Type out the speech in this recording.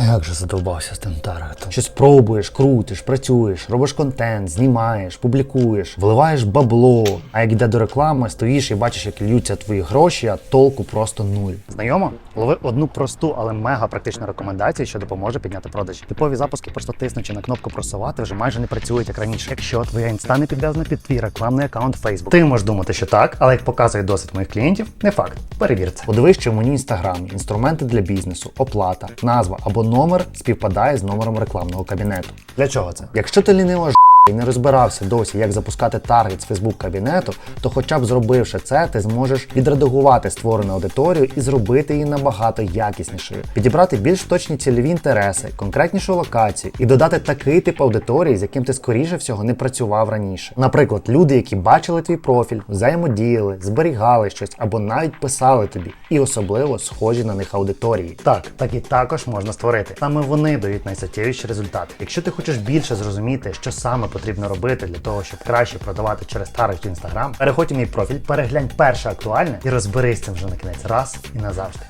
Як же задовбався з тим таргетом. Щось пробуєш, крутиш, працюєш, робиш контент, знімаєш, публікуєш, вливаєш бабло. А як йде до реклами, стоїш і бачиш, як льються твої гроші, а толку просто нуль. Знайомо? Лови одну просту, але мега практичну рекомендацію, що допоможе підняти продажі. Типові запуски, просто тиснучи на кнопку просувати, вже майже не працюють як раніше. Якщо твоя інста не підв'язана під твій рекламний аккаунт Facebook, ти можеш думати, що так, але як показує досвід моїх клієнтів, не факт. Перевір це. Подивись, що в меню інстаграмі інструменти для бізнесу, оплата, назва або номер співпадає з номером рекламного кабінету. Для чого це? Якщо ти лінива ж і не розбирався досі, як запускати таргет з Facebook кабінету, то хоча б зробивши це, ти зможеш відредагувати створену аудиторію і зробити її набагато якіснішою, підібрати більш точні цільові інтереси, конкретнішу локацію і додати такий тип аудиторії, з яким ти скоріше всього не працював раніше. Наприклад, люди, які бачили твій профіль, взаємодіяли, зберігали щось або навіть писали тобі, і особливо схожі на них аудиторії. Так, так і також можна створити. Саме вони дають найсуттєвіші результати. Якщо ти хочеш більше зрозуміти, що саме потрібно робити для того, щоб краще продавати через таргет Instagram, переходь у мій профіль, переглянь перше актуальне і розберись цим вже на кінець раз і назавжди.